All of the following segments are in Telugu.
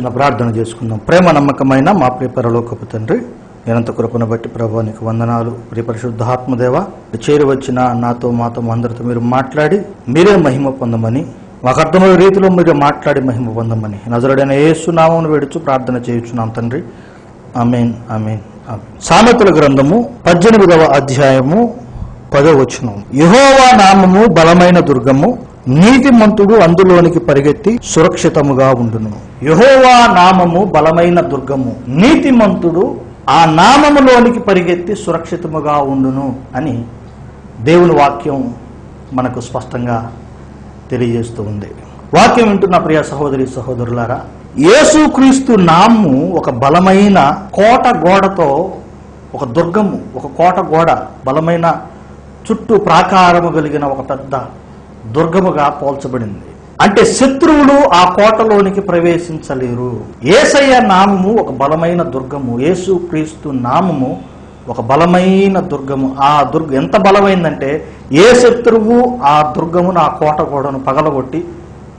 చిన్న ప్రార్థన చేసుకుందాం. ప్రేమ నమ్మకమైన మా ప్రియ పరలోకపు తండ్రి నిరంత కృపను బట్టి ప్రభు వందనాలు. ప్రియ పరిశుద్ధాత్మదేవ చేరి వచ్చిన నాతో మాతో అందరితో మీరు మాట్లాడి మీరే మహిమ పొందమని మాకు అర్థమయ్యే రీతిలో మీరు మాట్లాడి మహిమ పొందమని. నజరుడైన ఏసునామను వేడుచు ప్రార్థన చేయుచున్నాం తండ్రి. అమేన్ అమేన్ సామెతల గ్రంథము పద్దెనిమిదవ అధ్యాయము పదవచనం యహోవా నామము బలమైన దుర్గము నీతిమంతుడు అందులోనికి పరిగెత్తి సురక్షితముగా ఉండును. యహోవా నామము బలమైన దుర్గము. నీతిమంతుడు ఆ నామములోనికి పరిగెత్తి సురక్షితముగా ఉండును అని దేవుని వాక్యం మనకు స్పష్టంగా తెలియజేస్తూ ఉంది. వాక్యం వింటున్న ప్రియ సహోదరి సహోదరులారా యేసుక్రీస్తు నాము ఒక బలమైన కోట గోడతో ఒక దుర్గము ఒక కోట గోడ బలమైన చుట్టూ ప్రాకారము కలిగిన ఒక పెద్ద దుర్గముగా పోల్చబడింది. అంటే శత్రువులు ఆ కోటలోనికి ప్రవేశించలేరు. ఏసయ్య నామము ఒక బలమైన దుర్గము. యేసు క్రీస్తు నామము ఒక బలమైన దుర్గము. ఆ దుర్గం ఎంత బలమైందంటే ఏ శత్రువు ఆ దుర్గమును ఆ కోట గోడను పగలగొట్టి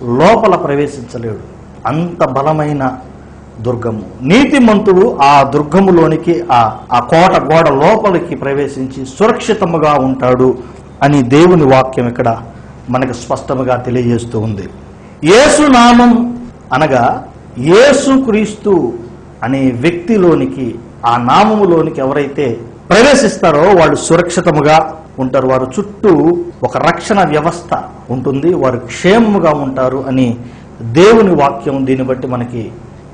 లోపల ప్రవేశించలేడు. అంత బలమైన దుర్గము. నీతిమంతుడు ఆ దుర్గములోనికి ఆ ఆ కోట గోడ లోపలికి ప్రవేశించి సురక్షితముగా ఉంటాడు అని దేవుని వాక్యం ఇక్కడ మనకు స్పష్టముగా తెలియజేస్తూ ఉంది. యేసు నామం అనగా ఏసు క్రీస్తు అనే వ్యక్తిలోనికి ఆ నామములోనికి ఎవరైతే ప్రవేశిస్తారో వాళ్ళు సురక్షితముగా ఉంటారు. వారు చుట్టూ ఒక రక్షణ వ్యవస్థ ఉంటుంది. వారు క్షేమముగా ఉంటారు అని దేవుని వాక్యం దీన్ని బట్టి మనకి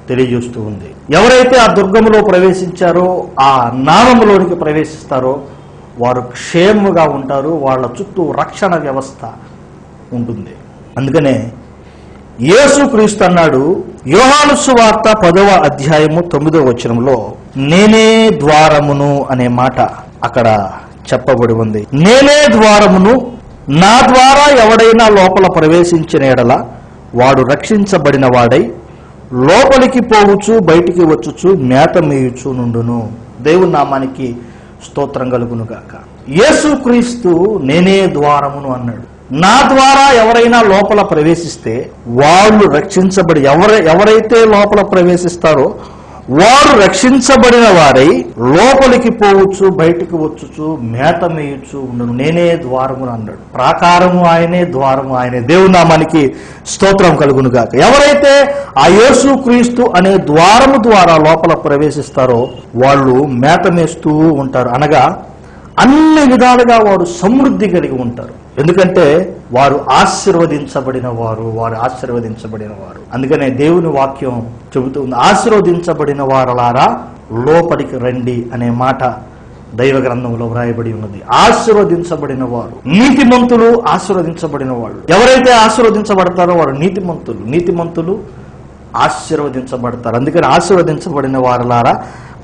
తెలియజేస్తూ ఉంది. ఎవరైతే ఆ దుర్గములో ప్రవేశించారో ఆ నామములోనికి ప్రవేశిస్తారో వారు క్షేమముగా ఉంటారు. వాళ్ళ చుట్టూ రక్షణ వ్యవస్థ ఉంటుంది. అందుకనే యేసు క్రీస్తు అన్నాడు యోహాను సువార్త పదవ అధ్యాయము తొమ్మిదవ వచనంలో నేనే ద్వారమును అనే మాట అక్కడ చెప్పబడి ఉంది. నేనే ద్వారమును నా ద్వారా ఎవడైనా లోపల ప్రవేశించిన ఎడల వాడు రక్షించబడిన వాడై లోపలికి పోవచ్చు బయటికి వచ్చుచు మేత మేయుచు నుండును. దేవుని నామానికి స్తోత్రం కలుగును గాక. యేసు క్రీస్తు నేనే ద్వారమును అన్నాడు. నా ద్వారా ఎవరైనా లోపల ప్రవేశిస్తే వాళ్ళు రక్షించబడి ఎవర ఎవరైతే లోపల ప్రవేశిస్తారో వారు రక్షించబడిన వారై లోపలికి పోవచ్చు బయటికి వచ్చుచు మేత మేయచ్చు ఉండను. నేనే ద్వారము అన్నాడు. ప్రాకారము ఆయనే ద్వారము ఆయనే. దేవునామానికి స్తోత్రం కలుగును గాక. ఎవరైతే ఆ యేసు క్రీస్తు అనే ద్వారము ద్వారా లోపల ప్రవేశిస్తారో వాళ్ళు మేత మేస్తూ ఉంటారు. అనగా అన్ని విధాలుగా వారు సమృద్ధి కలిగి ఉంటారు. ఎందుకంటే వారు ఆశీర్వదించబడిన వారు వారు ఆశీర్వదించబడిన వారు అందుకనే దేవుని వాక్యం చెబుతుంది ఆశీర్వదించబడిన వారలారా లోపలికి రండి అనే మాట దైవ గ్రంథంలో వ్రాయబడి ఉన్నది. ఆశీర్వదించబడిన వారు నీతిమంతులు ఆశీర్వదించబడిన వాళ్ళు ఎవరైతే ఆశీర్వదించబడతారో వారు నీతిమంతులు నీతిమంతులు ఆశీర్వదించబడతారు. అందుకని ఆశీర్వదించబడిన వారలారా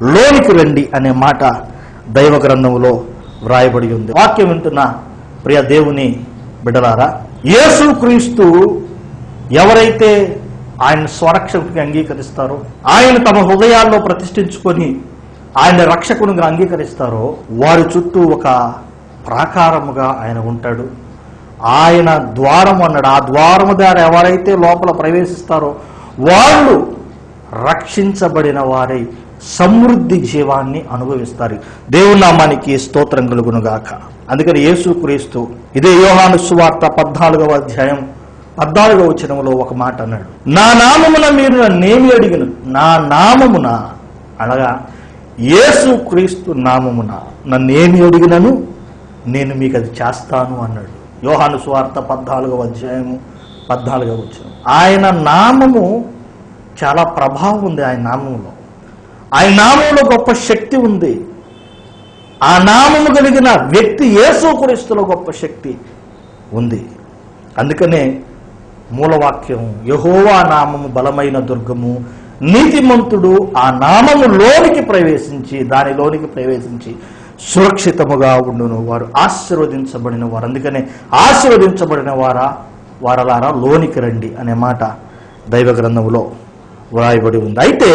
లోనికి రండి అనే మాట దైవ గ్రంథంలో వ్రాయబడి ఉంది. వాక్యం వింటున్న ప్రియ దేవుని బిడ్డలారా యేసు క్రీస్తు ఎవరైతే ఆయన స్వరక్షకుడికి అంగీకరిస్తారో ఆయన తమ హృదయాల్లో ప్రతిష్ఠించుకొని ఆయన రక్షకునిగా అంగీకరిస్తారో వారి చుట్టూ ఒక ప్రాకారముగా ఆయన ఉంటాడు. ఆయన ద్వారం అన్నాడు. ఆ ద్వారము ద్వారా ఎవరైతే లోపల ప్రవేశిస్తారో వాళ్ళు రక్షించబడిన వారై సమృద్ధి జీవాన్ని అనుభవిస్తారు. దేవునామానికి స్తోత్రం కలుగునుగాక. అందుకని యేసు క్రీస్తు ఇదే యోహాను సువార్త పద్నాలుగవ అధ్యాయం పద్నాలుగవ వచనంలో ఒక మాట అన్నాడు. నా నామమున మీరు నన్నేమి అడిగిన నా నామమున అనగా యేసు క్రీస్తు నామమున నన్నేమి అడిగినను నేను మీకు అది చేస్తాను అన్నాడు. యోహాను సువార్త పద్నాలుగవ అధ్యాయము పద్నాలుగవ వచనం. ఆయన నామము చాలా ప్రభావం ఉంది ఆయన నామంలో ఆయన నామంలో గొప్ప శక్తి ఉంది. ఆ నామము కలిగిన వ్యక్తి యేసుక్రీస్తులో గొప్ప శక్తి ఉంది. అందుకనే మూలవాక్యం యహోవా నామము బలమైన దుర్గము నీతిమంతుడు ఆ నామము లోనికి ప్రవేశించి దానిలోనికి ప్రవేశించి సురక్షితముగా ఉండును. వారు ఆశీర్వదించబడిన వారు. అందుకనే ఆశీర్వదించబడిన వారా వారలారా లోనికి రండి అనే మాట దైవ గ్రంథంలో వ్రాయబడి ఉంది. అయితే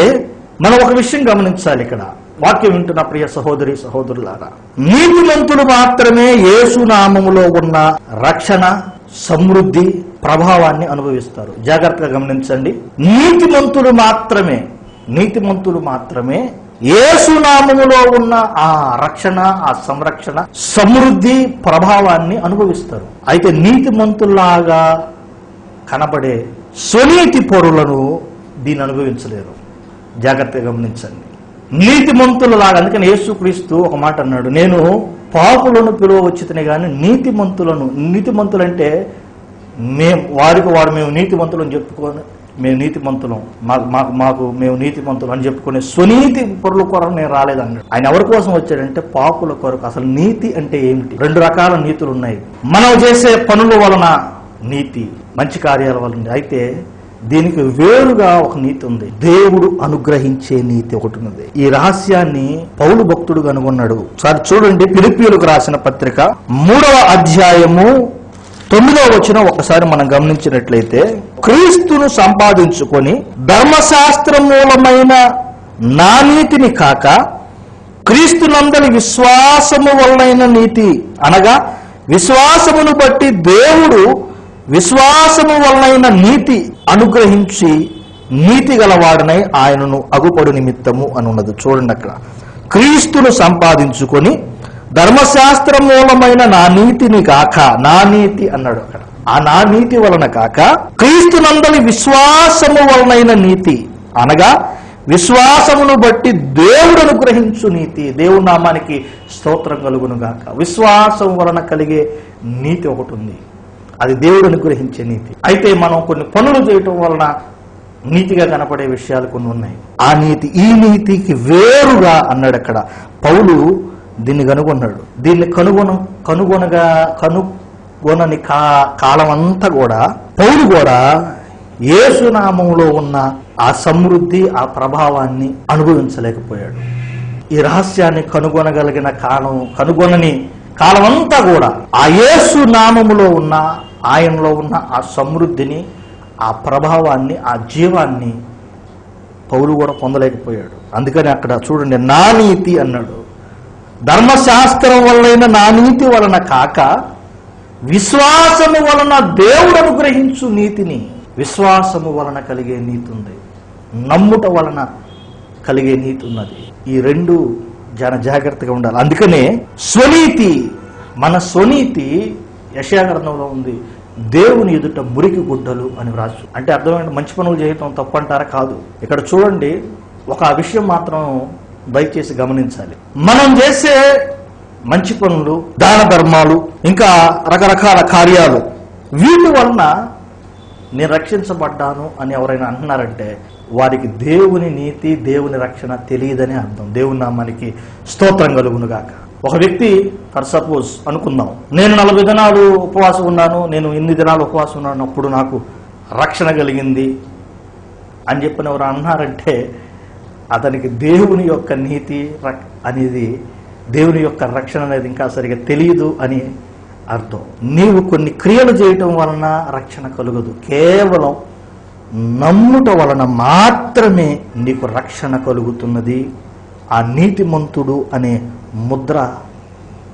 మనం ఒక విషయం గమనించాలి ఇక్కడ. వాక్యం వింటున్న ప్రియ సహోదరి సహోదరులారా. నీతిమంతులు మాత్రమే యేసు నామములో ఉన్న రక్షణ సమృద్ధి ప్రభావాన్ని అనుభవిస్తారు. జాగ్రత్తగా గమనించండి. నీతిమంతుడు మాత్రమే నీతిమంతులు మాత్రమే ఏసునామములో ఉన్న ఆ రక్షణ ఆ సంరక్షణ సమృద్ధి ప్రభావాన్ని అనుభవిస్తారు. అయితే నీతిమంతుల్లాగా కనబడే స్వనీతి పరులను దీన్ని అనుభవించలేరు. జాగ్రత్తగా గమనించండి. నీతిమంతులలాగా అందుకని యేసుక్రీస్తు ఒక మాట అన్నాడు నేను పాపులను పిలువ వచ్చితనే కానీ నీతిమంతులను నీతిమంతులంటే మేము వారికి వారు మేము నీతిమంతులని చెప్పుకొని మేము నీతిమంతులం మాకు మాకు మాకు మేము నీతిమంతులు అని చెప్పుకునే స్వనీతి పరుల కొరకు నేను రాలేదన్నాడు. ఆయన ఎవరి కోసం వచ్చాడంటే పాపుల కొరకు. అసలు నీతి అంటే ఏమిటి? రెండు రకాల నీతులు ఉన్నాయి మనం చేసే పనుల వలన నీతి మంచి కార్యాల వలన. అయితే దీనికి వేరుగా ఒక నీతి ఉంది. దేవుడు అనుగ్రహించే నీతి ఒకటి ఉంది. ఈ రహస్యాన్ని పౌలు భక్తుడు కనుగొన్నాడు. సార్ చూడండి పిలిపిలకు రాసిన పత్రిక మూడవ అధ్యాయము తొమ్మిదవ వచ్చిన ఒకసారి మనం గమనించినట్లయితే క్రీస్తును సంపాదించుకొని ధర్మశాస్త్ర మూలమైన నా నీతిని కాక క్రీస్తునందరి విశ్వాసము వలన నీతి అనగా విశ్వాసమును బట్టి దేవుడు విశ్వాసము వలనైన నీతి అనుగ్రహించి నీతి గలవాడనై ఆయనను అగుపడు నిమిత్తము అని ఉన్నది చూడండి అక్కడ. క్రీస్తును సంపాదించుకొని ధర్మశాస్త్ర మూలమైన నా నీతిని కాక నా నీతి అన్నాడు అక్కడ. ఆ నా నీతి వలన కాక క్రీస్తునందలి విశ్వాసము వలనైన నీతి అనగా విశ్వాసమును బట్టి దేవుడు అనుగ్రహించు నీతి దేవుడు నామానికి స్తోత్రం కలుగును గాక. విశ్వాసం వలన కలిగే నీతి ఒకటి ఉంది. అది దేవుడు అనుగ్రహించే నీతి. అయితే మనం కొన్ని పనులు చేయటం వలన నీతిగా కనపడే విషయాలు కొన్ని ఉన్నాయి. ఆ నీతి ఈ నీతికి వేరుగా అన్నాడు అక్కడ. పౌలు దీన్ని కనుగొన్నాడు. దీన్ని కనుగొన కనుగొనగా కనుగొనని కా కాలం అంతా కూడా పౌలు కూడా ఏసునామంలో ఉన్న ఆ సమృద్ధి ఆ ప్రభావాన్ని అనుభవించలేకపోయాడు. ఈ రహస్యాన్ని కనుగొనగలిగిన కాలం కనుగొనని కాలమంతా కూడా ఆ యేసు నామములో ఉన్న ఆయనలో ఉన్న ఆ సమృద్ధిని ఆ ప్రభావాన్ని ఆ జీవాన్ని పౌలు కూడా పొందలేకపోయాడు. అందుకని అక్కడ చూడండి నా నీతి అన్నాడు. ధర్మశాస్త్రం వలన నా నీతి వలన కాక విశ్వాసము వలన దేవుడు అనుగ్రహించు నీతిని విశ్వాసము వలన కలిగే నీతి ఉంది. నమ్ముట వలన కలిగే నీతి ఉన్నది. ఈ రెండు జన జాగ్రత్తగా ఉండాలి. అందుకనే స్వనీతి మన స్వనీతి యశాగ్రంథంలో ఉంది. దేవుని ఎదుట మురికి గుడ్డలు అని వ్రాసు. అంటే అర్థమైన మంచి పనులు చేయటం తప్పంటారా కాదు. ఇక్కడ చూడండి ఒక విషయం మాత్రం దయచేసి గమనించాలి. మనం చేసే మంచి పనులు దాన ధర్మాలు ఇంకా రకరకాల కార్యాలు వీటి వలన నేను రక్షించబడ్డాను అని ఎవరైనా అంటున్నారంటే వారికి దేవుని నీతి దేవుని రక్షణ తెలియదని అర్థం. దేవుని నామానికి స్తోత్రం కలుగునుగాక. ఒక వ్యక్తి ఫర్ సపోజ్ అనుకుందాం. నేను నలభై దినాలు ఉపవాసం ఉన్నాను నేను ఇన్ని దినాలు ఉపవాసం ఉన్నాను అప్పుడు నాకు రక్షణ కలిగింది అని చెప్పిన ఎవరు అన్నారంటే అతనికి దేవుని యొక్క నీతి అనేది దేవుని యొక్క రక్షణ అనేది ఇంకా సరిగా తెలియదు అని అర్థం. నీవు కొన్ని క్రియలు చేయటం వలన రక్షణ కలుగదు. కేవలం నమ్ముట వలన మాత్రమే నీకు రక్షణ కలుగుతున్నది. ఆ నీతిమంతుడు అనే ముద్ర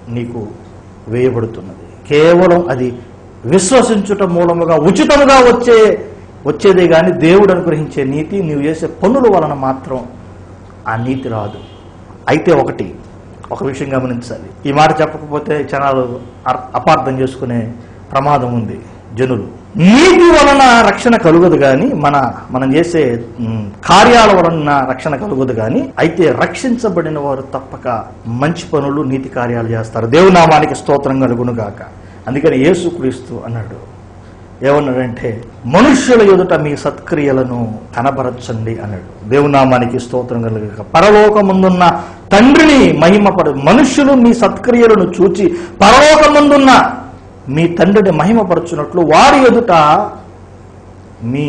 నీకు వేయబడుతున్నది. కేవలం అది విశ్వసించుట మూలముగా ఉచితముగా వచ్చే వచ్చేదే కానీ దేవుడు అనుగ్రహించే నీతి నీవు చేసే పనుల వలన మాత్రం ఆ నీతి రాదు. అయితే ఒకటి ఒక విషయం గమనించాలి. ఈ మాట చెప్పకపోతే జనాలు అపార్థం చేసుకునే ప్రమాదం ఉంది జనులు. నీతి వలన రక్షణ కలుగదు కానీ మన మనం చేసే కార్యాల వలన రక్షణ కలుగదు కానీ అయితే రక్షించబడిన వారు తప్పక మంచి పనులు నీతి కార్యాలు చేస్తారు. దేవునామానికి స్తోత్రం కలుగును గాక. అందుకని యేసుక్రీస్తు అన్నాడు ఏమన్నాడంటే మనుష్యుల ఎదుట మీ సత్క్రియలను కనబరచండి అన్నాడు. దేవునామానికి స్తోత్రం కలుగక. పరలోకముందున్న తండ్రిని మహిమపడు మనుష్యులు మీ సత్క్రియలను చూచి పరలోకముందున్న మీ తండ్రిని మహిమపరచున్నట్లు వారి ఎదుట మీ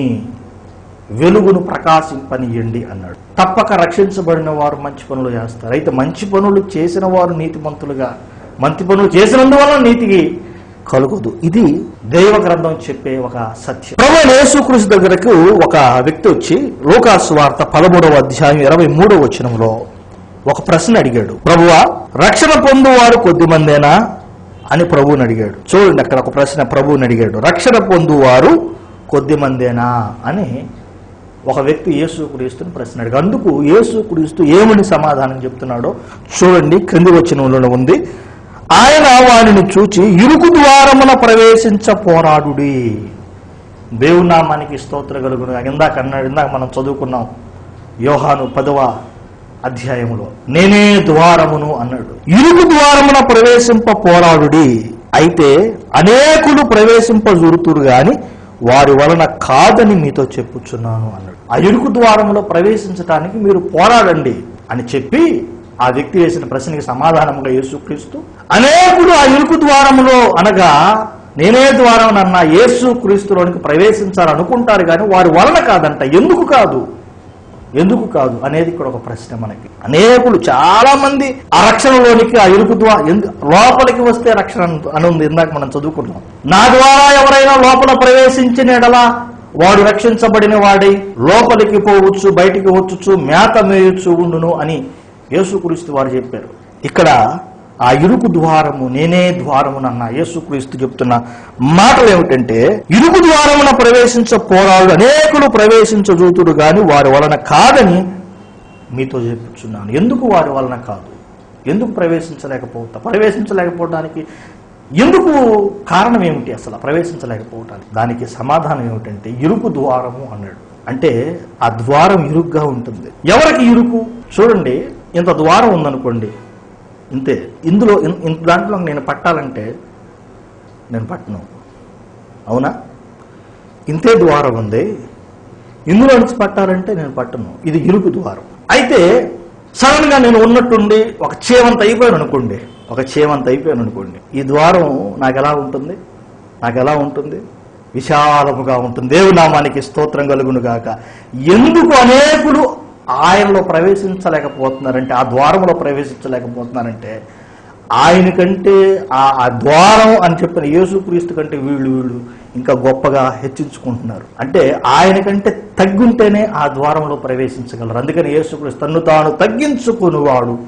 వెలుగును ప్రకాశింపనియండి అన్నాడు. తప్పక రక్షించబడిన వారు మంచి పనులు చేస్తారు. అయితే మంచి పనులు చేసిన వారు నీతిమంతులుగా మంచి పనులు చేసినందువల్ల నీతికి కలుగదు. ఇది దైవ గ్రంథం చెప్పే ఒక సత్యం. ప్రభు యేసుక్రీస్తు దగ్గరకు ఒక వ్యక్తి వచ్చి లోకాసు వార్త పదమూడవ అధ్యాయం ఇరవై మూడవ వచనంలో ఒక ప్రశ్న అడిగాడు. ప్రభువా రక్షణ పొందువారు కొద్ది మందేనా అని ప్రభువుని అడిగాడు. చూడండి అక్కడ ఒక ప్రశ్న ప్రభువుని అడిగాడు. రక్షణ పొందువారు కొద్ది మందేనా అని ఒక వ్యక్తి యేసుక్రీస్తుని ప్రశ్న అడిగాడు. అందుకు యేసుక్రీస్తు ఏమని సమాధానం చెప్తున్నాడో చూడండి. క్రింది వచ్చినంలో ఉంది. ఆయన వారిని చూచి ఇరుకు ద్వారమున ప్రవేశించ పోరాడుడి. దేవుని నామానికి స్తోత్ర కలుగును ఇందాక అన్నాడు ఇందాక మనం చదువుకున్నాం యోహాను పదవ అధ్యాయములో. నేనే ద్వారమును అన్నాడు. ఇరుకు ద్వారమున ప్రవేశింప పోరాడుడి. అయితే అనేకులు ప్రవేశింప జురుతురు గాని వారి వలన కాదని మీతో చెప్పుచున్నాను అన్నాడు. ఆ ఇరుకు ద్వారములో ప్రవేశించటానికి మీరు పోరాడండి అని చెప్పి ఆ వ్యక్తి వేసిన ప్రశ్నకి సమాధానముగా యేసుక్రీస్తు అనేకుడు ఆ ఇరుకు ద్వారములో అనగా నేనే ద్వారం నన్న యేసు క్రీస్తులోనికి ప్రవేశించాలనుకుంటారు కానీ వారి వలన కాదంట. ఎందుకు కాదు? ఎందుకు కాదు? అనేది ఇక్కడ ఒక ప్రశ్న మనకి. అనేకులు చాలా మంది ఆ రక్షణలోనికి ఆ ఇరుకు ద్వారా ఎందు- లోపలికి వస్తే రక్షణ అని ఉంది ఇందాక మనం చదువుకున్నాం. నా ద్వారా ఎవరైనా లోపల ప్రవేశించిన ఎడలా వాడు రక్షించబడిన వాడై లోపలికి పోవచ్చు బయటికి వచ్చుచు మేత మేయచ్చు ఉండును అని యేసుక్రీస్తు వారు చెప్పారు. ఇక్కడ ఆ ఇరుకు ద్వారము నేనే ద్వారమునన్న యేసుక్రీస్తు చెప్తున్న మాటలు ఏమిటంటే ఇరుకు ద్వారమున ప్రవేశించ పోరాడు అనేకులు ప్రవేశించజూతుడు గాని వారి వలన కాదని మీతో చెప్పుచున్నాను ఎందుకు వారి వలన కాదు? ఎందుకు ప్రవేశించలేకపోతా ప్రవేశించలేకపోవడానికి ఎందుకు కారణం ఏమిటి అసలు? ప్రవేశించలేకపోవటానికి దానికి సమాధానం ఏమిటంటే ఇరుకు ద్వారము అన్నాడు. అంటే ఆ ద్వారం ఇరుగ్గా ఉంటుంది. ఎవరికి ఇరుకు? చూడండి ఇంత ద్వారం ఉందనుకోండి ఇంతే. ఇందులో ఇన్- ఇంత దాంట్లో నేను పట్టాలంటే నేను పట్టను. అవునా? ఇంతే ద్వారం ఉంది. ఇందులో నుంచి పట్టాలంటే నేను పట్టను. ఇది ఇరుకు ద్వారం. అయితే సడన్గా నేను ఉన్నట్టుండి ఒక చేవంత అయిపోయాను అనుకోండి ఒక చేవంత అయిపోయాను అనుకోండి ఈ ద్వారం నాకు ఎలా ఉంటుంది? నాకు ఎలా ఉంటుంది? విశాలముగా ఉంటుంది. దేవునామానికి స్తోత్రం కలుగును గాక. ఎందుకు అనేకులు ఆయనలో ప్రవేశించలేకపోతున్నారంటే ఆ ద్వారంలో ప్రవేశించలేకపోతున్నారంటే ఆయన కంటే ఆ ఆ ద్వారం అని చెప్పిన యేసుక్రీస్తు కంటే వీళ్ళు వీళ్ళు ఇంకా గొప్పగా హెచ్చించుకుంటున్నారు. అంటే ఆయన కంటే తగ్గుంటేనే ఆ ద్వారంలో ప్రవేశించగలరు. అందుకని యేసుక్రీస్తు తన్ను తాను తగ్గించుకునివాడు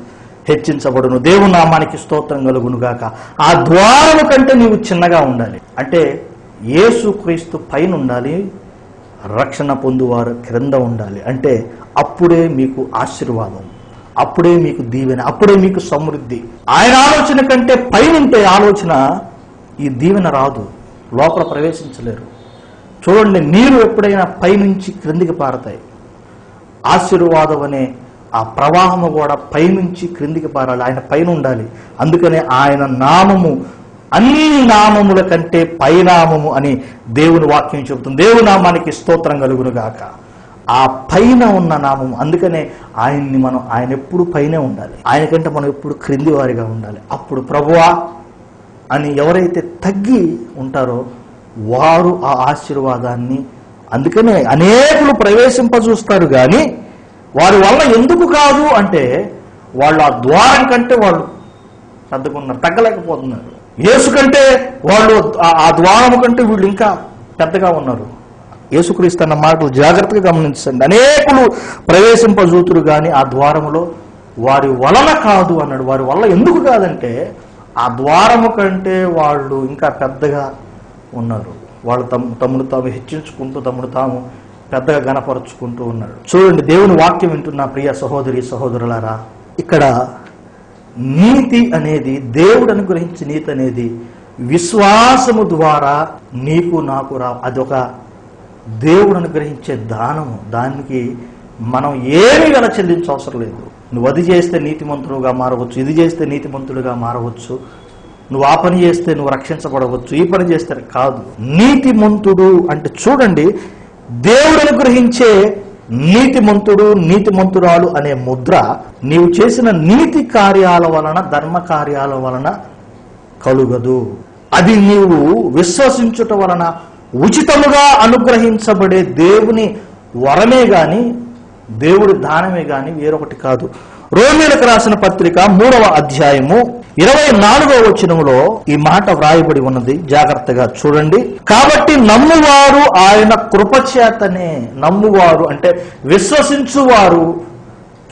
హెచ్చించబడును. దేవుని నామానికి స్తోత్రం కలుగును గాక. ఆ ద్వారము కంటే నీవు చిన్నగా ఉండాలి. అంటే యేసుక్రీస్తు పైన ఉండాలి రక్షణ పొందువారు క్రింద ఉండాలి. అంటే అప్పుడే మీకు ఆశీర్వాదం అప్పుడే మీకు దీవెన అప్పుడే మీకు సమృద్ధి. ఆయన ఆలోచన కంటే పైనుంటే ఆలోచన ఈ దీవెన రాదు లోపల ప్రవేశించలేరు. చూడండి నీరు ఎప్పుడైనా పైనుంచి క్రిందికి పారతాయి. ఆశీర్వాదం అనే ఆ ప్రవాహము కూడా పైనుంచి క్రిందికి పారాలి. ఆయన పైన ఉండాలి అందుకనే ఆయన నామము అన్ని నామముల కంటే పైనామము అని దేవుని వాక్యం చెబుతుంది. దేవుని నామానికి స్తోత్రం కలుగును గాక ఆ పైన ఉన్న నామము అందుకనే ఆయన్ని మనం ఆయన ఎప్పుడు పైన ఉండాలి. ఆయన కంటే మనం ఎప్పుడు క్రింది వారిగా ఉండాలి. అప్పుడు ప్రభువా అని ఎవరైతే తగ్గి ఉంటారో వారు ఆ ఆశీర్వాదాన్ని అందుకనే అనేకులు ప్రవేశింపజూస్తారు కానీ వారి వల్ల ఎందుకు కాదు అంటే వాళ్ళు ఆ ద్వారం కంటే వాళ్ళు పెద్దకున్నారు తగ్గలేకపోతున్నారు. యేసు కంటే వాళ్ళు ఆ- ఆ ద్వారము కంటే వీళ్ళు ఇంకా పెద్దగా ఉన్నారు. యేసుక్రీస్తు అన్న మాటలు జాగ్రత్తగా గమనించండి. అనేకులు ప్రవేశింపజూతురు కానీ ఆ ద్వారములో వారి వలన కాదు అన్నాడు. వారి వల్ల ఎందుకు కాదంటే ఆ ద్వారము కంటే వాళ్ళు ఇంకా పెద్దగా ఉన్నారు. వాళ్ళు తమ తమను తాము హెచ్చించుకుంటూ తమను తాము పెద్దగా గనపరుచుకుంటూ ఉన్నాడు చూడండి దేవుని వాక్యం వింటున్న ప్రియ సహోదరి సహోదరులారా ఇక్కడ నీతి అనేది దేవుడు అనుగ్రహించి నీతి అనేది విశ్వాసము ద్వారా నీకు నాకు రా. అదొక దేవుడు అనుగ్రహించే దానము. దానికి మనం ఏమి గల చెల్లించవసరం లేదు. నువ్వు అది చేస్తే నీతిమంతుడుగా మారవచ్చు ఇది చేస్తే నీతిమంతుడుగా మారవచ్చు. నువ్వు ఆ పని చేస్తే నువ్వు రక్షించబడవచ్చు ఈ పని చేస్తే కాదు. నీతిమంతుడు అంటే చూడండి దేవుడు అనుగ్రహించే నీతిమంతుడు నీతిమంతురాలు అనే ముద్ర నీవు చేసిన నీతి కార్యాల వలన ధర్మ కార్యాల వలన కలుగదు. అది నీవు విశ్వసించుట వలన ఉచితముగా అనుగ్రహించబడే దేవుని వరమే గాని దేవుడి దానమే గాని వేరొకటి కాదు. రోమిలకు రాసిన పత్రిక మూడవ అధ్యాయము ఇరవై నాలుగవ వచనంలో ఈ మాట వ్రాయబడి ఉన్నది. జాగ్రత్తగా చూడండి. కాబట్టి నమ్మువారు ఆయన కృపచేతనే నమ్మువారు అంటే విశ్వసించువారు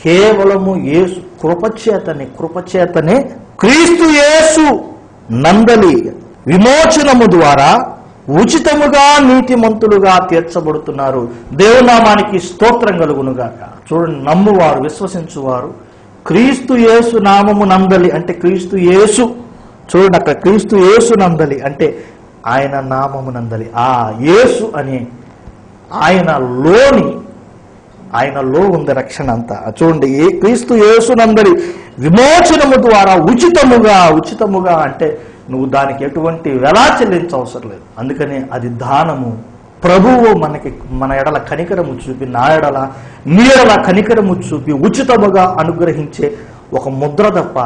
కేవలము యేసు కృపచేతనే కృపచేతనే క్రీస్తు యేసు నందలి విమోచనము ద్వారా ఉచితముగా నీతిమంతులుగా తీర్చబడుతున్నారు. దేవునామానికి స్తోత్రం కలుగునుగాక. చూడండి నమ్మువారు విశ్వసించువారు క్రీస్తు యేసు నామము నందలి అంటే క్రీస్తు యేసు. చూడండి అక్కడ క్రీస్తు యేసు నందలి అంటే ఆయన నామము నందలి. ఆ యేసు అనే ఆయన లోని ఆయనలో ఉంది రక్షణ అంతా. చూడండి ఏ క్రీస్తు యేసునందరి విమోచనము ద్వారా ఉచితముగా ఉచితముగా అంటే నువ్వు దానికి ఎటువంటి వెలా చెల్లించవసరం లేదు. అందుకని అది దానము. ప్రభువు మనకి మన ఎడల కనికరము చూపి నా ఎడల నీ ఎడల కనికరము చూపి ఉచితముగా అనుగ్రహించే ఒక ముద్ర తప్ప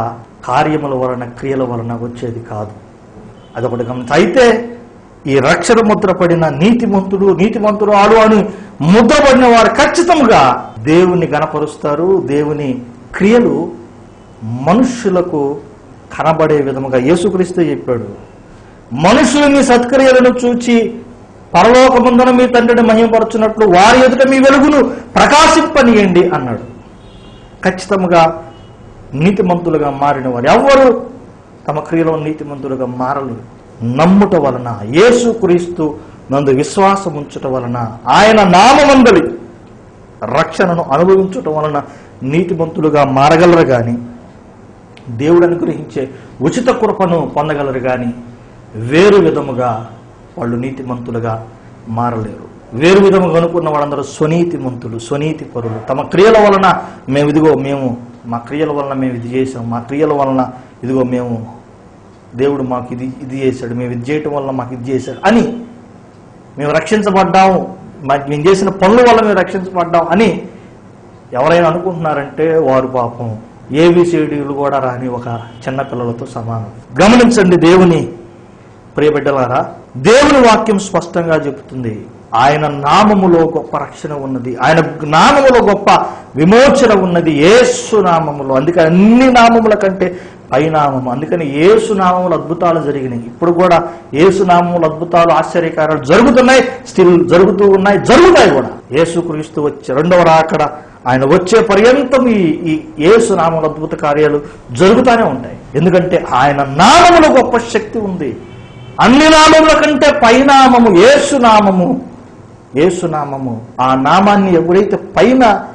కార్యముల వలన క్రియల వలన వచ్చేది కాదు. అదొకటి గమనించి. అయితే ఈ రక్షణ ముద్ర పడిన నీతిమంతుడు నీతిమంతుడు ఆడు అని ముద్ర పడిన వారు ఖచ్చితంగా దేవుని గణపరుస్తారు. దేవుని క్రియలు మనుష్యులకు కనబడే విధముగా యేసుక్రీస్తు చెప్పాడు. మనుషులని సత్క్రియలను చూచి పరలోకముందన మీ తండ్రిని మహిమపరచున్నట్లు వారి ఎదుట మీ వెలుగును ప్రకాశింపనీయండి అన్నాడు. ఖచ్చితంగా నీతిమంతులుగా మారిన వారు ఎవ్వరు తమ క్రియలో నీతిమంతులుగా మారలేదు. నమ్ముట వలన యేసుక్రీస్తు నందు విశ్వాసం ఉంచుట వలన ఆయన నామమందలి రక్షణను అనుభవించటం వలన నీతిమంతులుగా మారగలరు గాని దేవుడు అనుగ్రహించే ఉచిత కృపను పొందగలరు గాని వేరు విధముగా వాళ్ళు నీతిమంతులుగా మారలేరు. వేరు విధముగా అనుకున్న వాళ్ళందరూ స్వనీతిమంతులు స్వనీతి పరులు తమ క్రియల వలన మేము ఇదిగో మేము మా క్రియల వలన మేము ఇది చేసాం మా క్రియల వలన ఇదిగో మేము దేవుడు మాకు ఇది ఇది చేశాడు. మేము ఇది చేయటం వల్ల మాకు ఇది చేశాడు అని మేము రక్షించబడ్డాము. మాకు మేము చేసిన పనుల వల్ల మేము రక్షించబడ్డాం అని ఎవరైనా అనుకుంటున్నారంటే వారు పాపం. ఏబిసిడీలు కూడా రాని ఒక చిన్న పిల్లలతో సమానం. గమనించండి దేవుని ప్రియబిడ్డలారా దేవుని వాక్యం స్పష్టంగా చెబుతుంది. ఆయన నామములో గొప్ప రక్షణ ఉన్నది. ఆయన నామములో గొప్ప విమోచన ఉన్నది ఏసు నామములో. అందుకని అన్ని నామముల కంటే పైనామము. అందుకని ఏసు నామములు అద్భుతాలు జరిగినాయి. ఇప్పుడు కూడా ఏసు నామములు అద్భుతాలు ఆశ్చర్యకారాలు జరుగుతున్నాయి స్టిల్ జరుగుతూ ఉన్నాయి జరుగుతాయి కూడా. యేసు క్రీస్తు వచ్చి రెండవ రాకడ ఆయన వచ్చే పర్యంతం ఈ ఈ ఏసు నామముల అద్భుత కార్యాలు జరుగుతూనే ఉంటాయి. ఎందుకంటే ఆయన నామములో గొప్ప శక్తి ఉంది. అన్ని నామముల కంటే పైనామము ఏసునామము నామము. ఆ నామాన్ని ఎప్పుడైతే పైన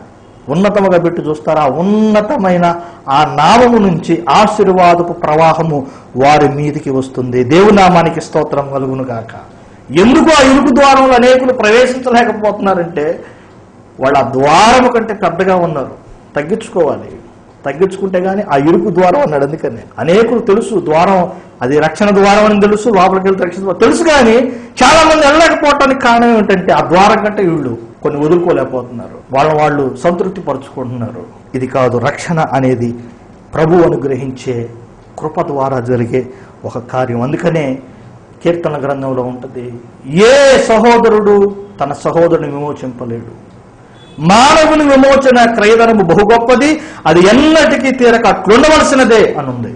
ఉన్నతముగా పెట్టి చూస్తారో ఆ ఉన్నతమైన ఆ నామము నుంచి ఆశీర్వాదపు ప్రవాహము వారి మీదికి వస్తుంది. దేవునామానికి స్తోత్రం కలుగును గాక. ఎందుకు ఆ ఇరుకు ద్వారంలో అనేకులు ప్రవేశించలేకపోతున్నారంటే వాళ్ళ ఆ ద్వారము కంటే పెద్దగా ఉన్నారు. తగ్గించుకోవాలి. తగ్గించుకుంటే గానీ ఆ ఇరుకు ద్వారం అన్నాడు. అందుకని అనేకులు తెలుసు ద్వారం అది రక్షణ ద్వారం అని తెలుసు లోపలికి వెళ్తే రక్షణ తెలుసు కానీ చాలా మంది వెళ్ళలేకపోవటానికి కారణం ఏంటంటే ఆ ద్వారం కంటే వీళ్ళు కొన్ని వదులుకోలేకపోతున్నారు. వాళ్ళ వాళ్ళు సంతృప్తి పరుచుకుంటున్నారు. ఇది కాదు రక్షణ అనేది ప్రభు అనుగ్రహించే కృప ద్వారా జరిగే ఒక కార్యం. అందుకనే కీర్తన గ్రంథంలో ఉంటుంది ఏ సహోదరుడు తన సహోదరుని విమోచింపలేడు. మానవుని విమోచన క్రయధనము బహు గొప్పది. అది ఎన్నటికీ తీరక అట్లుండవలసినదే అనుంది.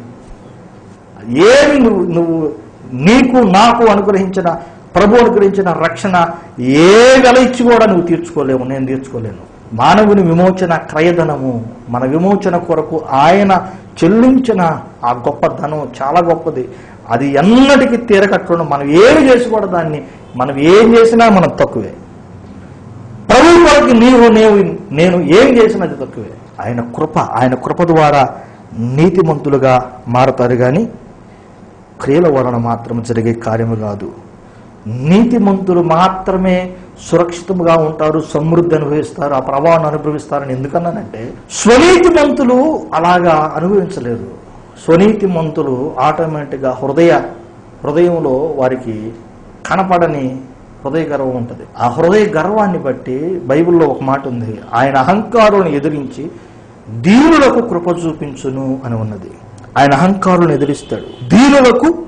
ఏమి నువ్వు నువ్వు నీకు నాకు అనుగ్రహించిన ప్రభు అనుగ్రహించిన రక్షణ ఏ వెల ఇచ్చి కూడా నువ్వు తీర్చుకోలేవు నేను తీర్చుకోలేను. మానవుని విమోచన క్రయధనము మన విమోచన కొరకు ఆయన చెల్లించిన ఆ గొప్ప ధనం చాలా గొప్పది. అది ఎన్నటికీ తీరకట్లుండ మనం ఏమి చేసి కూడా దాన్ని మనం ఏం చేసినా మనం తక్కువే. ప్రభు నీవు నేను నేను ఏం చేసినది తక్కువే. ఆయన కృప ఆయన కృప ద్వారా నీతిమంతులుగా మారతారు కానీ క్రియల వలన మాత్రం జరిగే కార్యము కాదు. నీతిమంతులు మాత్రమే సురక్షితంగా ఉంటారు సమృద్ధి అనుభవిస్తారు ఆ ప్రభావాన్ని అనుభవిస్తారని ఎందుకన్నానంటే స్వనీతిమంతులు అలాగా అనుభవించలేదు. స్వనీతి మంతులు ఆటోమేటిక్గా హృదయ హృదయంలో వారికి కనపడని హృదయ గర్వం ఉంటుంది. ఆ హృదయ గర్వాన్ని బట్టి బైబిల్లో ఒక మాట ఉంది. ఆయన అహంకారులను ఎదిరించి దీనులకు కృప చూపించును అని ఉన్నది. ఆయన అహంకారులను ఎదిరిస్తాడు. దీనులకు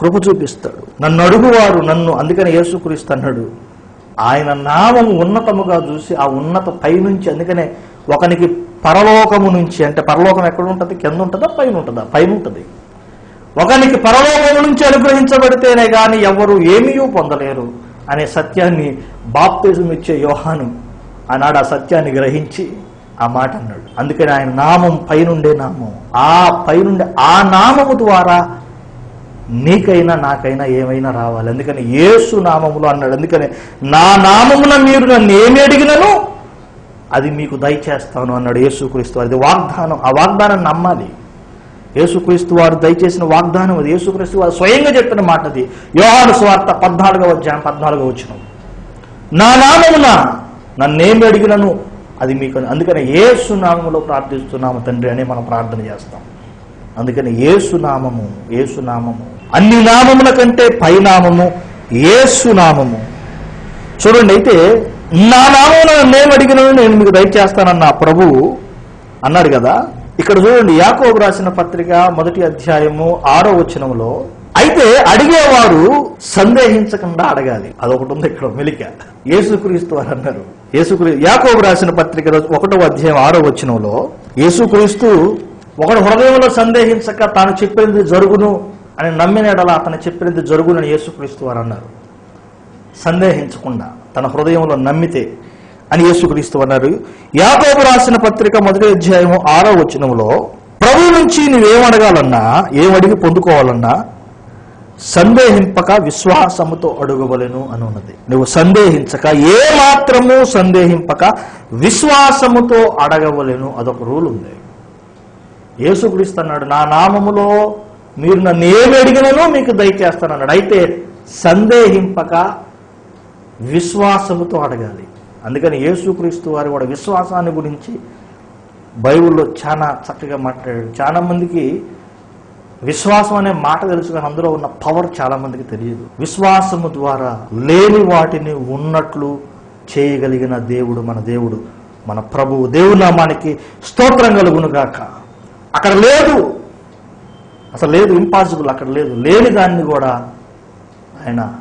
కృప చూపిస్తాడు. నన్ను అడుగువారు నన్ను అందుకని యేసుక్రీస్తు అన్నాడు. ఆయన నామము ఉన్నతముగా చూసి ఆ ఉన్నత పైనుంచి అందుకనే ఒకనికి పరలోకము నుంచి అంటే పరలోకం ఎక్కడ ఉంటుంది? కింద ఉంటుందా? పైన ఉంటుందా? పైన ఉంటుంది. ఒకనికి పరలోకము నుంచి అనుగ్రహించబడితేనే గాని ఎవరు ఏమీ పొందలేరు అనే సత్యాన్ని బాప్తిజం ఇచ్చే యోహాను ఆనాడు ఆ సత్యాన్ని గ్రహించి ఆ మాట అన్నాడు. అందుకని ఆయన నామం పైనుండే నామం. ఆ పైనుండే ఆ నామము ద్వారా నీకైనా నాకైనా ఏమైనా రావాలి. అందుకని యేసు నామములో అన్నాడు. అందుకని నా నామమున మీరు నన్ను ఏమి అడిగినను? అది మీకు దయచేస్తాను అన్నాడు యేసుక్రీస్తు అది వాగ్దానం. ఆ వాగ్దానం నమ్మాలి. యేసుక్రీస్తు వారు దయచేసిన వాగ్దానం అది. యేసుక్రీస్తు వారు స్వయంగా చెప్పిన మాట అది యోహాను స్వార్థ పద్నాలుగో వచ్చాను పద్నాలుగో వచ్చిన నా నామమున నన్నేమి అడిగినను? అది మీకు అందుకని యేసు నామములో ప్రార్థిస్తున్నాము తండ్రి అని మనం ప్రార్థన చేస్తాం. అందుకని ఏసునామము నామము నామము. అన్ని నామముల కంటే పై నామము నామము. చూడండి అయితే నా నామమున నేను అడిగినను? నేను మీకు దయచేస్తానన్న ప్రభువు అన్నాడు కదా. ఇక్కడ చూడండి యాకోబు రాసిన పత్రిక మొదటి అధ్యాయము ఆరో వచనంలో అయితే అడిగేవారు సందేహించకుండా అడగాలి. అదొకటి ఉంది ఇక్కడ మెలిక. యేసుక్రీస్తు వారు అన్నారు. యేసుక్రీ యాకోబు రాసిన పత్రిక ఒకటో అధ్యాయం ఆరో వచనంలో యేసుక్రీస్తు ఒకడు హృదయంలో సందేహించక తాను చెప్పినది జరుగును అని నమ్మినడలా అతను చెప్పినది జరుగునని యేసుక్రీస్తు వారు అన్నారు. సందేహించకుండా తన హృదయంలో నమ్మితే అని యేసుక్రీస్తు అన్నారు. యాకోబు రాసిన పత్రిక మొదటి అధ్యాయము ఆరో వచనంలో ప్రభు నుంచి నువ్వేమడగాలన్నా ఏమడిగి పొందుకోవాలన్నా సందేహింపక విశ్వాసముతో అడుగవలను అని ఉన్నది. నువ్వు సందేహించక ఏ మాత్రము సందేహింపక విశ్వాసముతో అడగవలేను అదొక రూల్ ఉంది. యేసుక్రీస్తు అన్నాడు నా నామములో మీరు నన్ను ఏమి అడిగినను మీకు దయచేస్తానన్నాడు. అయితే సందేహింపక విశ్వాసముతో అడగాలి. అందుకని యేసుక్రీస్తు వారి కూడా విశ్వాసాన్ని గురించి బైబిల్లో చాలా చక్కగా మాట్లాడాడు. చాలా మందికి విశ్వాసం అనే మాట తెలుసు కానీ అందులో ఉన్న పవర్ చాలా మందికి తెలియదు. విశ్వాసము ద్వారా లేని వాటిని ఉన్నట్లు చేయగలిగిన దేవుడు మన దేవుడు మన ప్రభువు. దేవుడు నామానికి స్తోత్రం కలుగునుగాక అక్కడ లేదు. అసలు లేదు ఇంపాసిబుల్ అక్కడ లేదు. లేని దాన్ని కూడా ఆయన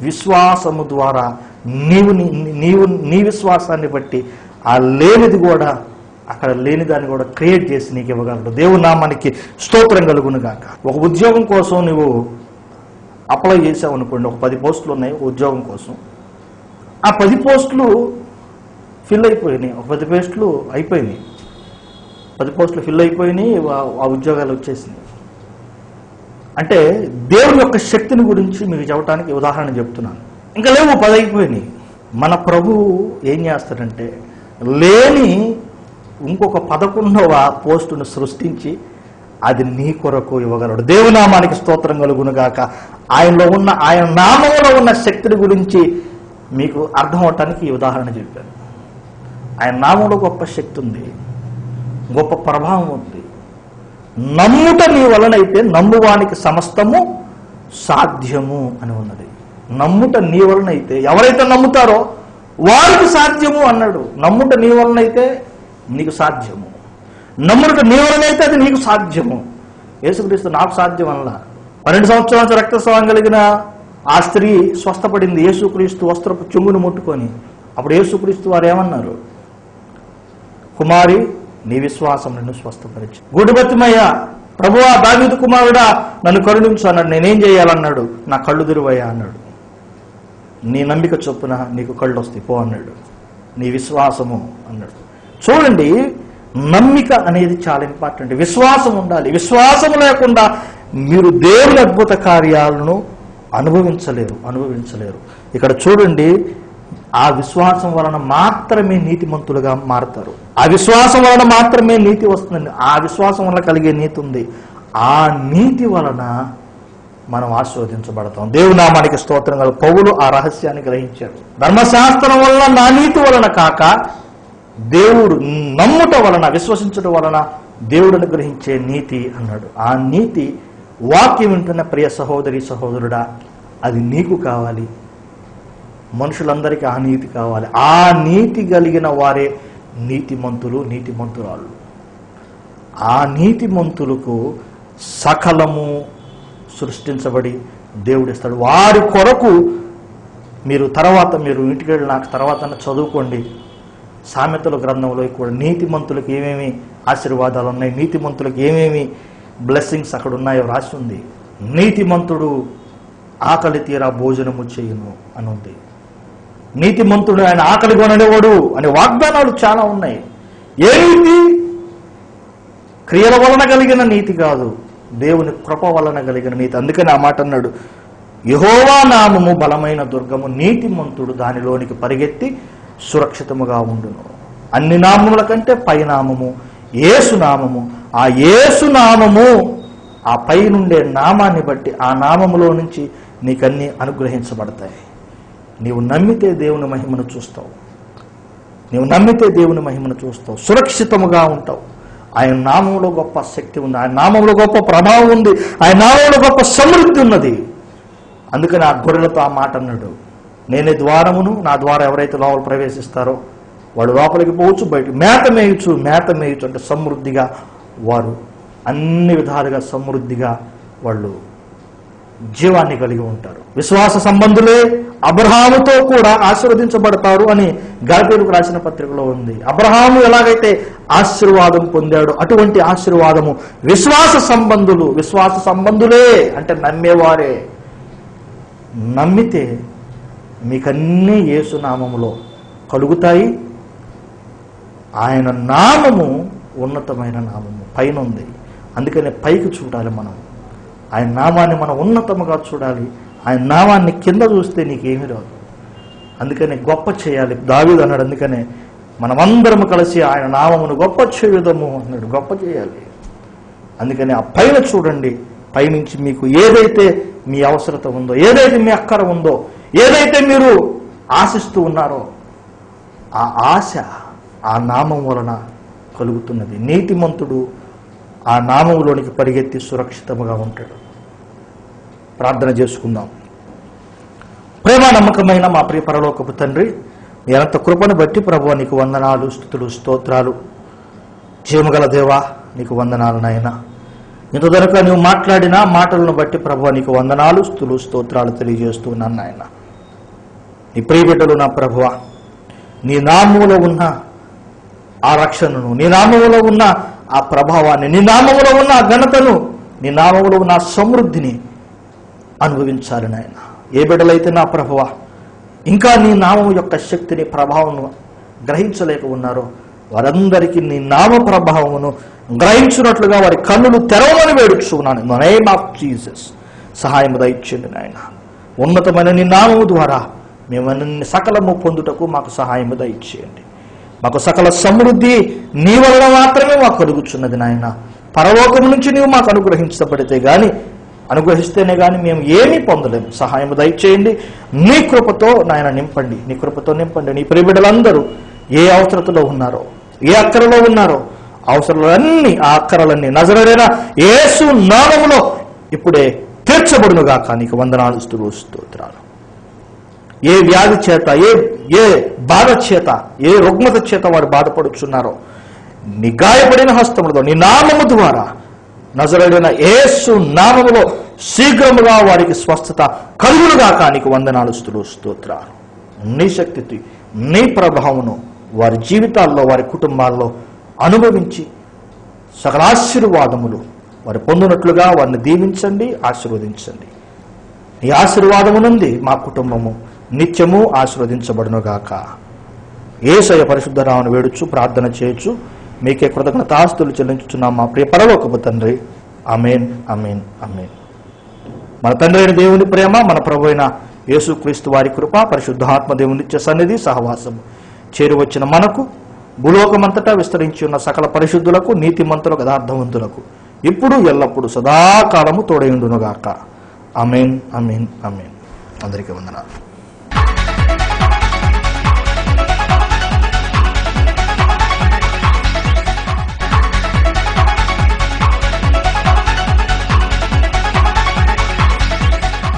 విశ్వాసము ద్వారా నీవు నీవు నీ విశ్వాసాన్ని బట్టి ఆ లేనిది కూడా అక్కడ లేని దాన్ని కూడా క్రియేట్ చేసి నీకు ఇవ్వగలడు. నా నామానికి స్తోత్రం కలుగును గాక. ఒక ఉద్యోగం కోసం నువ్వు అప్లై చేసావు అనుకోండి. ఒక పది పోస్టులు ఉన్నాయి ఉద్యోగం కోసం. ఆ పది పోస్టులు ఫిల్ అయిపోయినాయి. ఒక పది పోస్టులు అయిపోయినాయి. పది పోస్టులు ఫిల్ అయిపోయినాయి ఆ- ఆ ఉద్యోగాలు వచ్చేసినాయి. అంటే దేవుని యొక్క శక్తిని గురించి మీకు చెప్పడానికి ఉదాహరణ చెప్తున్నాను. ఇంకా లేవు పది అయిపోయినాయి మన ప్రభువు ఏం చేస్తాడంటే లేని ఇంకొక పదకొండవ పోస్టును సృష్టించి అది నీ కొరకు ఇవ్వగలడు. దేవునామానికి స్తోత్రం కలుగునుగాక. ఆయనలో ఉన్న ఆయన నామంలో ఉన్న శక్తిని గురించి మీకు అర్థం అవటానికి ఈ ఉదాహరణ చెప్పాను. ఆయన నామంలో గొప్ప శక్తి ఉంది గొప్ప ప్రభావం ఉంది. నమ్ముట నీ వలనైతే నమ్మువానికి సమస్తము సాధ్యము అని ఉన్నది. నమ్ముట నీ వలనైతే ఎవరైతే నమ్ముతారో వారికి సాధ్యము అన్నాడు. నమ్ముట నీ వలనైతే నీకు సాధ్యము. నమ్ముట నీ వలనైతే అది నీకు సాధ్యము. యేసుక్రీస్తు నాకు సాధ్యం అన్న పన్నెండు సంవత్సరాల నుంచి రక్తస్రావం కలిగిన ఆ స్త్రీ స్వస్థపడింది. యేసుక్రీస్తు వస్త్రపు చెంగును ముట్టుకొని. అప్పుడు యేసుక్రీస్తు వారు ఏమన్నారు? కుమారి నీ విశ్వాసం నిన్ను స్వస్థపరిచి. గుడిబతిమయ్య ప్రభువా దావీదు కుమారుడా నన్ను కరుణించు అన్నాడు. నేనేం చేయాలన్నాడు? నా కళ్ళు తిరువయ్యా అన్నాడు. నీ నమ్మిక చొప్పున నీకు కళ్ళు వస్తాయి. పో అన్నాడు. నీ విశ్వాసము అన్నాడు. చూడండి నమ్మిక అనేది చాలా ఇంపార్టెంట్ విశ్వాసం ఉండాలి. విశ్వాసం లేకుండా మీరు దేవుని అద్భుత కార్యాలను అనుభవించలేరు అనుభవించలేరు. ఇక్కడ చూడండి ఆ విశ్వాసం వలన మాత్రమే నీతిమంతులుగా మారతారు. ఆ విశ్వాసం వలన మాత్రమే నీతి వస్తుందండి. ఆ విశ్వాసం వలన కలిగే నీతి ఉంది. ఆ నీతి వలన మనం ఆస్వాదించబడతాం దేవునామానికి స్తోత్రం కల పౌలు ఆ రహస్యాన్ని గ్రహించాడు ధర్మశాస్త్రం వలన నా నీతి వలన కాక దేవుడు నమ్ముట వలన విశ్వసించడం వలన దేవుడిని గ్రహించే నీతి అన్నాడు. ఆ నీతి వాక్యం వింటున్న ప్రియ సహోదరి సహోదరుడా అది నీకు కావాలి. మనుషులందరికీ ఆ నీతి కావాలి. ఆ నీతి కలిగిన వారే నీతిమంతులు నీతిమంతురాలు ఆ నీతిమంతులకు సకలము సృష్టించబడి దేవుడిస్తాడు వారి కొరకు మీరు తర్వాత మీరు ఇంటికి వెళ్ళి నాకు తర్వాత చదువుకోండి. సామెతల గ్రంథంలో కూడా నీతిమంతులకు ఏమేమి ఆశీర్వాదాలు ఉన్నాయి? నీతిమంతులకు ఏమేమి బ్లెస్సింగ్స్ అక్కడ ఉన్నాయో రాసి ఉంది. నీతిమంతుడు ఆకలి తీరా భోజనము చేయును అని ఉంది. నీతిమంతుడు ఆయన ఆకలి కొననివాడు అనే వాగ్దానాలు చాలా ఉన్నాయి. ఏమిటి? క్రియల వలన కలిగిన నీతి కాదు. దేవుని కృప వలన కలిగిన నీతి. అందుకని ఆ మాట అన్నాడు యహోవా నామము బలమైన దుర్గము నీతిమంతుడు దానిలోనికి పరిగెత్తి సురక్షితముగా ఉండును. అన్ని నామముల కంటే పై నామము నామము. ఆ ఏసునామము ఆ పై నుండే నామాన్ని బట్టి ఆ నామములో నుంచి నీకన్నీ అనుగ్రహించబడతాయి. నీవు నమ్మితే దేవుని మహిమను చూస్తావు. నీవు నమ్మితే దేవుని మహిమను చూస్తావు. సురక్షితముగా ఉంటావు. ఆయన నామంలో గొప్ప శక్తి ఉంది. ఆయన నామంలో గొప్ప ప్రభావం ఉంది. ఆయన నామంలో గొప్ప సమృద్ధి ఉన్నది. అందుకని ఆ గొర్రెలతో ఆ మాట అన్నాడు. నేనే ద్వారమును నా ద్వారా ఎవరైతే లోపల ప్రవేశిస్తారో వాడు లోపలికి పోవచ్చు బయట మేత మేయచ్చు. మేత మేయచ్చు అంటే సమృద్ధిగా వారు అన్ని విధాలుగా సమృద్ధిగా వాళ్ళు జీవాన్ని కలిగి ఉంటారు. విశ్వాస సంబంధులే అబ్రహాముతో కూడా ఆశీర్వదించబడతారు అని గలతీలకు రాసిన పత్రికలో ఉంది. అబ్రహాము ఎలాగైతే ఆశీర్వాదం పొందాడు అటువంటి ఆశీర్వాదము విశ్వాస సంబంధులు విశ్వాస సంబంధులే అంటే నమ్మేవారే. నమ్మితే మీకన్నీ యేసునామములో కలుగుతాయి. ఆయన నామము ఉన్నతమైన నామము పైన ఉంది అందుకనే పైకి చూడాలి మనం. ఆయన నామాన్ని మనం ఉన్నతముగా చూడాలి. ఆయన నామాన్ని కింద చూస్తే నీకేమీ రాదు. అందుకనే గొప్ప చేయాలి. దావిదు అన్నాడు అందుకనే మనమందరం కలిసి ఆయన నామమును గొప్ప చేయుదము అన్నాడు. గొప్ప చేయాలి. అందుకని ఆ పైన చూడండి. పైనుంచి మీకు ఏదైతే మీ అవసరత ఉందో ఏదైతే మీ అక్కర ఉందో ఏదైతే మీరు ఆశిస్తూ ఉన్నారో ఆ ఆశ ఆ నామం వలన కలుగుతున్నది. నీతిమంతుడు ఆ నామంలోనికి పరిగెత్తి సురక్షితముగా ఉంటాడు. ప్రార్థన చేసుకుందాం. ప్రేమ నమ్మకమైన మా ప్రియ పరలోకపు తండ్రి మీ అనంత కృపను బట్టి ప్రభు నీకు వందనాలు స్థుతులు స్తోత్రాలు. జీవగల దేవా నీకు వందనాలు నాయన. ఇంతవరకు నువ్వు మాట్లాడిన మాటలను బట్టి ప్రభు నీకు వందనాలు స్థుతులు స్తోత్రాలు తెలియజేస్తున్నాను నాయన. నీ ప్రియబిడ్డలు నా ప్రభువ నీ నామములో ఉన్న ఆ రక్షణను నీ నామములో ఉన్న ఆ ప్రభావాన్ని నీ నామములో ఉన్న ఆ ఘనతను నీ నామములో ఉన్న ఆ సమృద్ధిని అనుభవించాలి నాయన. ఏ బిడ్డలైతే నా ప్రభువ ఇంకా నీ నామం యొక్క శక్తిని ప్రభావం గ్రహించలేక ఉన్నారో వారందరికీ నీ నామ ప్రభావమును గ్రహించినట్లుగా వారి కన్నులు తెరవమని వేడుచున్నాను. నేమ్ ఆఫ్ జీసస్ సహాయం దయచేయండి నాయన. ఉన్నతమైన నీ నామము ద్వారా మేము అన్ని సకలము పొందుటకు మాకు సహాయం దయచేయండి. మాకు సకల సమృద్ధి నీ వలన మాత్రమే మాకు కలుగుచున్నది నాయన. పరలోకం నుంచి నీవు మాకు అనుగ్రహించబడితే గాని అనుగ్రహిస్తేనే కానీ మేము ఏమీ పొందలేము. సహాయం దయచేయండి. నీ కృపతో నాయన నింపండి. నీ కృపతో నింపండి. నీ ప్రియబిడ్డలందరూ ఏ అవసరతలో ఉన్నారో ఏ అక్కరలో ఉన్నారో అవసరాలన్నీ ఆ అక్కరలన్నీ నజరడైన ఏసు నామములో ఇప్పుడే తీర్చబడునుగా నీకు వందనాలు స్తోత్రాలు. ఏ వ్యాధి చేత ఏ ఏ బాధ చేత ఏ రుగ్మత చేత వారు బాధపడుచున్నారో నీ గాయపడిన హస్తములతో నీ నామము ద్వారా నజరడిన ఏసు నామములో శీఘ్రముగా వారికి స్వస్థత కలుగులుగా కానికి వందనాలు స్థులు స్తోత్రాలు. నీ శక్తి నీ ప్రభావమును వారి జీవితాల్లో వారి కుటుంబాల్లో అనుభవించి సకలాశీర్వాదములు వారు పొందినట్లుగా వారిని దీవించండి ఆశీర్వదించండి. నీ ఆశీర్వాదము నుండి మా కుటుంబము నిత్యము ఆశీర్వదించబడునుగాక. ఏసయ పరిశుద్ధరావును వేడుచు ప్రార్థన చేయొచ్చు మీకే కృతజ్ఞత ఆస్తులు చెల్లించుచున్నాం మా ప్రియ పరలోకపు తండ్రి. అమేన్ అమేన్ అమేన్ మన తండ్రి అయిన దేవుని ప్రేమ మన ప్రభు అయిన యేసుక్రీస్తు వారి కృప పరిశుద్ధాత్మ దేవుని నిత్య సన్నిధి సహవాసము. చేరువచ్చిన మనకు భూలోకమంతటా విస్తరించి ఉన్న సకల పరిశుద్ధులకు నీతిమంతులకు యథార్థవంతులకు ఇప్పుడు ఎల్లప్పుడూ సదాకాలము తోడైండునుగాక అమేన్ అమీన్ అమీన్ అందరికీ వందనాలు.